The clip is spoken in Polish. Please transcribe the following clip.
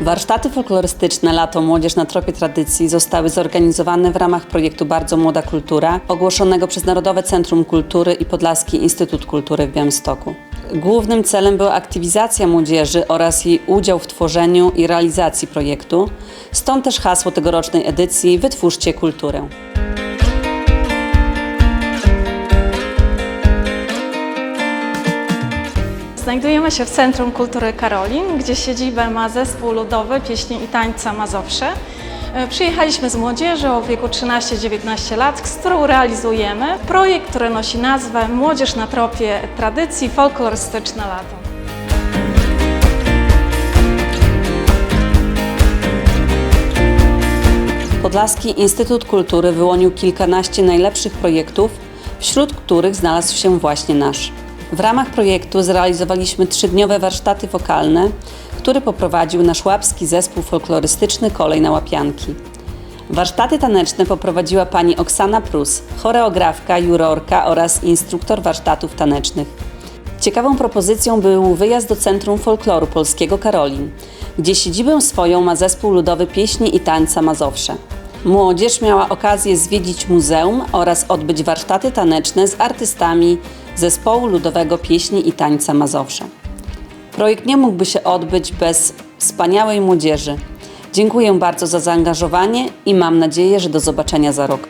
Warsztaty folklorystyczne Lato Młodzież na tropie tradycji zostały zorganizowane w ramach projektu Bardzo Młoda Kultura, ogłoszonego przez Narodowe Centrum Kultury i Podlaski Instytut Kultury w Białymstoku. Głównym celem była aktywizacja młodzieży oraz jej udział w tworzeniu i realizacji projektu, stąd też hasło tegorocznej edycji Wytwórzcie kulturę. Znajdujemy się w Centrum Kultury Karolin, gdzie siedzibę ma zespół ludowy pieśni i tańca Mazowsze. E, Przyjechaliśmy z młodzieżą o wieku 13-19 lat, z którą realizujemy projekt, który nosi nazwę Młodzież na tropie tradycji folklorystyczne lato. Podlaski Instytut Kultury wyłonił kilkanaście najlepszych projektów, wśród których znalazł się właśnie nasz. W ramach projektu zrealizowaliśmy trzydniowe warsztaty wokalne, które poprowadził nasz łapski zespół folklorystyczny Kolej na Łapianki. Warsztaty taneczne poprowadziła pani Oksana Prus, choreografka, jurorka oraz instruktor warsztatów tanecznych. Ciekawą propozycją był wyjazd do Centrum Folkloru Polskiego Karolin, gdzie siedzibę swoją ma zespół ludowy pieśni i tańca Mazowsze. Młodzież miała okazję zwiedzić muzeum oraz odbyć warsztaty taneczne z artystami zespołu ludowego pieśni i tańca Mazowsze. Projekt nie mógłby się odbyć bez wspaniałej młodzieży. Dziękuję bardzo za zaangażowanie i mam nadzieję, że do zobaczenia za rok.